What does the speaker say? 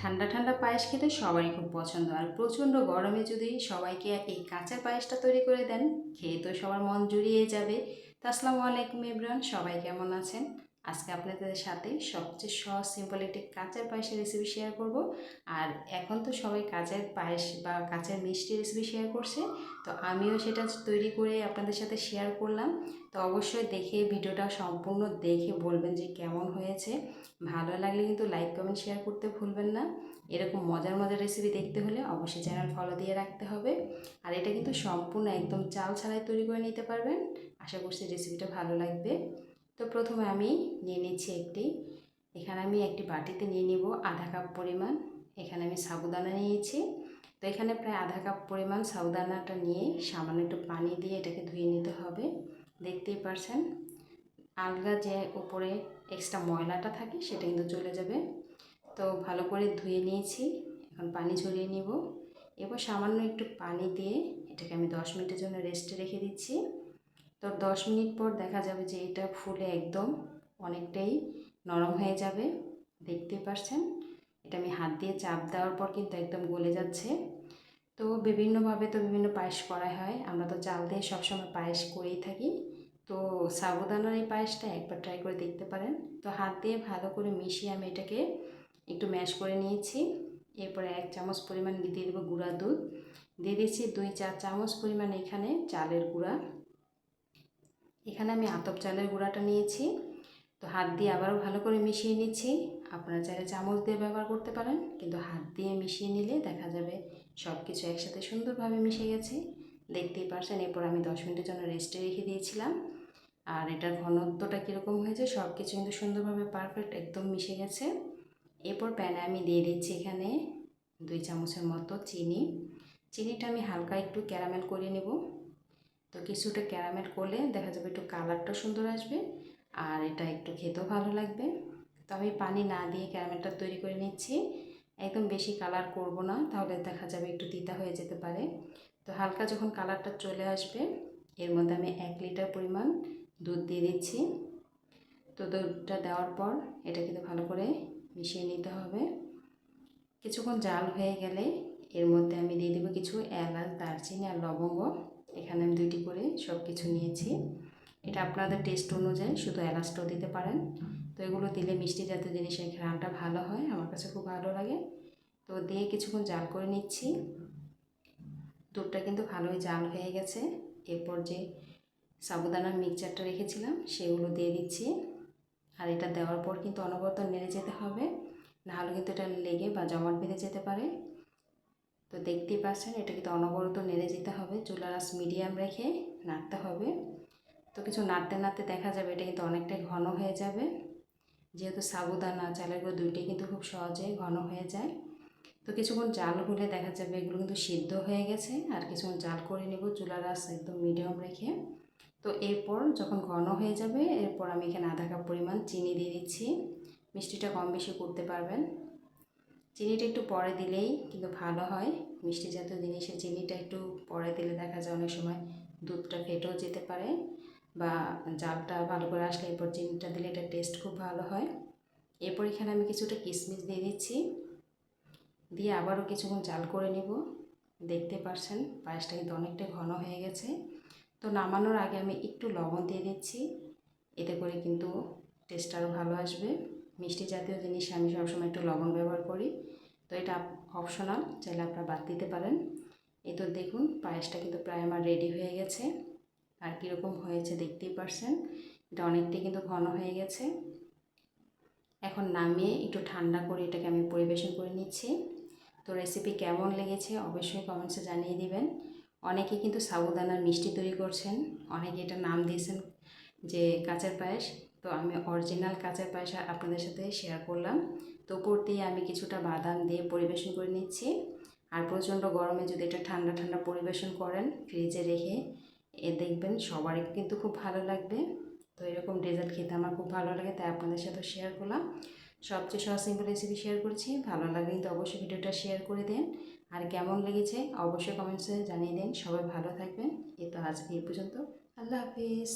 ঠান্ডা ঠান্ডা পায়েস খেতে সবারই খুব পছন্দ। আর প্রচণ্ড গরমে যদি সবাইকে এই কাঁচা পায়েসটা তৈরি করে দেন, খেয়ে তো সবার মন জুড়িয়ে যাবে। তো আসসালামু আলাইকুম ইব্রান সবাই কেমন আছেন? আজকে আপনাদের সাথে সবচেয়ে সহজ সিম্পল একটি কাঁচের পায়েসের রেসিপি শেয়ার করব। আর এখন তো সবাই কাঁচের পায়েস বা কাঁচের মিষ্টি রেসিপি শেয়ার করছে, তো আমিও সেটা তৈরি করে আপনাদের সাথে শেয়ার করলাম। তো অবশ্যই দেখে ভিডিওটা সম্পূর্ণ দেখে বলবেন যে কেমন হয়েছে। ভালো লাগলে কিন্তু লাইক কমেন্ট শেয়ার করতে ভুলবেন না। এরকম মজার মজার রেসিপি দেখতে হলে অবশ্যই চ্যানেল ফলো দিয়ে রাখতে হবে। আর এটা কিন্তু সম্পূর্ণ একদম চাল ছাড়াই তৈরি করে নিতে পারবেন। আশা করছি রেসিপিটা ভালো লাগবে। তো প্রথমে আমি নিয়ে নিচ্ছি একটি, এখানে আমি একটি বাটিতে নিয়ে নিব আধা কাপ পরিমাণ, এখানে আমি সাবুদানা নিয়েছি। তো এখানে প্রায় আধা কাপ পরিমাণ সাবুদানাটা নিয়ে সামান্য একটু পানি দিয়ে এটাকে ধুয়ে নিতে হবে, দেখতেই পারছেন। আলগা যে উপরে এক্সট্রা ময়লাটা থাকে সেটা কিন্তু চলে যাবে। তো ভালো করে ধুয়ে নিয়েছি, এখন পানি ঝরিয়ে নিব। এবার সামান্য একটু পানি দিয়ে এটাকে আমি দশ মিনিটের জন্য রেস্টে রেখে দিচ্ছি। তো দশ মিনিট পর দেখা যাবে যে এটা ফুলে একদম অনেকটাই নরম হয়ে যাবে। দেখতে পারছেন? এটা আমি হাত দিয়ে চাপ দেওয়ার পর কিন্তু একদম গলে যাচ্ছে। তো বিভিন্নভাবে তো বিভিন্ন পায়েস করা হয়। আমরা তো চাল দিয়ে সবসময় পায়েস করেই থাকি। তো সাবুদানার এই পায়েসটা একবার ট্রাই করে দেখতে পারেন। তো হাত দিয়ে ভালো করে মিশিয়ে আমি এটাকে একটু ম্যাশ করে নিয়েছি। এরপরে এক চামচ পরিমাণ দিয়ে দেবো গুঁড়া দুধ। দিয়ে দিচ্ছি দুই চার চামচ পরিমাণ এখানে চালের গুঁড়া। এখানে আমি আতপ চালের গুঁড়াটা নিয়েছি। তো হাত দিয়ে আবারও ভালো করে মিশিয়ে নিচ্ছি। আপনারা চাইলে চামচ দিয়ে ব্যবহার করতে পারেন, কিন্তু হাত দিয়ে মিশিয়ে নিলে দেখা যাবে সব কিছু একসাথে সুন্দরভাবে মিশে গেছে। দেখতেই পারছেন, এরপর আমি দশ মিনিটের জন্য রেস্টে রেখে দিয়েছিলাম। আর এটার ঘনত্বটা কীরকম হয়েছে সব কিছু কিন্তু সুন্দরভাবে পারফেক্ট একদম মিশে গেছে। এরপর প্যানে আমি দিয়ে দিচ্ছি এখানে দুই চামচের মতো চিনি। চিনিটা আমি হালকা একটু ক্যারামেল করে নেব। তো কিছুটা ক্যারামেল করলে দেখা যাবে একটু কালারটা সুন্দর আসবে আর এটা একটু খেতেও ভালো লাগবে। তো আমি পানি না দিয়ে ক্যারামেলটা তৈরি করে নিচ্ছি। একদম বেশি কালার করব না, তাহলে দেখা যাবে একটু তিতা হয়ে যেতে পারে। তো হালকা যখন কালারটা চলে আসবে, এর মধ্যে আমি এক লিটার পরিমাণ দুধ দিয়ে দিচ্ছি। তো দুধটা দেওয়ার পর এটা কিন্তু ভালো করে মিশিয়ে নিতে হবে। কিছুক্ষণ জাল হয়ে গেলে এর মধ্যে আমি দিয়ে দেবো কিছু এলাচ, দারচিনি আর লবঙ্গ। এখানে আমি দুইটি করে সব কিছু নিয়েছি। এটা আপনাদের টেস্ট অনুযায়ী শুধু এলাচটাও দিতে পারেন। তো এগুলো দিলে মিষ্টি জাতীয় জিনিসের ঘ্রাণটা ভালো হয়, আমার কাছে খুব ভালো লাগে। তো দিয়ে কিছুক্ষণ জাল করে নিচ্ছি। দুধটা কিন্তু ভালোই জাল হয়ে গেছে। এরপর যে সাবুদানার মিক্সচারটা রেখেছিলাম, সেগুলো দিয়ে দিচ্ছি। আর এটা দেওয়ার পর কিন্তু অনবরত নেড়ে যেতে হবে। নাহলে কিন্তু এটা লেগে বা জমাট বেঁধে যেতে পারে। তো দেখতেই পাচ্ছেন, এটা কিন্তু অনবরত নেড়ে যেতে হবে। চুলার আস মিডিয়াম রেখে নাড়তে হবে। তো কিছু নাড়তে নাড়তে দেখা যাবে এটা কিন্তু অনেকটাই ঘন হয়ে যাবে। যেহেতু সাবুদানা, চালের গুঁড়ো দুইটাই কিন্তু খুব সহজে ঘন হয়ে যায়। তো কিছুক্ষণ জাল হলে দেখা যাবে এগুলো কিন্তু সিদ্ধ হয়ে গেছে। আর কিছুক্ষণ জাল করে নেব চুলার আস একদম মিডিয়াম রেখে। তো এরপর যখন ঘন হয়ে যাবে, এরপর আমি এখানে আধা কাপ পরিমাণ চিনি দিয়ে দিচ্ছি। মিষ্টিটা কম বেশি করতে পারবেন। চিনিটা একটু পরে দিলেই কিন্তু ভালো হয়। মিষ্টি জাতীয় জিনিসে চিনিটা একটু পরে দিলে দেখা যায় অনেক সময় দুধটা ফেটেও যেতে পারে বা জালটা ভালো করে আসলে এরপর চিনিটা দিলে এটা টেস্ট খুব ভালো হয়। এরপর এখানে আমি কিছুটা কিশমিশ দিয়ে দিচ্ছি। দিয়ে আবারও কিছুক্ষণ জাল করে নিব। দেখতে পারছেন পায়েসটা কিন্তু অনেকটাই ঘন হয়ে গেছে। তো নামানোর আগে আমি একটু লবণ দিয়ে দিচ্ছি। এতে করে কিন্তু টেস্ট আরও ভালো আসবে। মিষ্টি জাতীয় জিনিস আমি সবসময় একটু লবণ ব্যবহার করি। তো এটা অপশনাল চাইলে আপনারা বাদ দিতে পারেন। এই তো দেখুন, পায়েসটা কিন্তু প্রায় আমার রেডি হয়ে গেছে। আর কীরকম হয়েছে দেখতেই পারছেন, এটা অনেকটাই কিন্তু ঘন হয়ে গেছে। এখন নামিয়ে একটু ঠান্ডা করে এটাকে আমি পরিবেশন করে নিচ্ছি। তো রেসিপি কেমন লেগেছে অবশ্যই কমেন্টসে জানিয়ে দিবেন। অনেকে কিন্তু সাবুদানার মিষ্টি তৈরি করছেন, অনেকে এটা নাম দিয়েছেন যে কাঁচের পায়েস। তো আমি অরিজিনাল কাঁচের পায়েস আপনাদের সাথে শেয়ার করলাম। তো উপর দিয়ে আমি কিছুটা বাদাম দিয়ে পরিবেশন করে নিচ্ছি। আর প্রচণ্ড গরমে যদি এটা ঠান্ডা ঠান্ডা পরিবেশন করেন ফ্রিজে রেখে, এ দেখবেন সবারই কিন্তু খুব ভালো লাগবে। তো এরকম ডেজার্ট খেতে আমার খুব ভালো লাগে, তাই আপনাদের সাথে শেয়ার করলাম। সবচেয়ে সহজ সিম্পল রেসিপি শেয়ার করছি। ভালো লাগলে কিন্তু অবশ্যই ভিডিওটা শেয়ার করে দেন। আর কেমন লেগেছে অবশ্যই কমেন্টসে জানিয়ে দিন। সবাই ভালো থাকবেন। এই তো আজকে এই পর্যন্ত। আল্লাহ হাফিজ।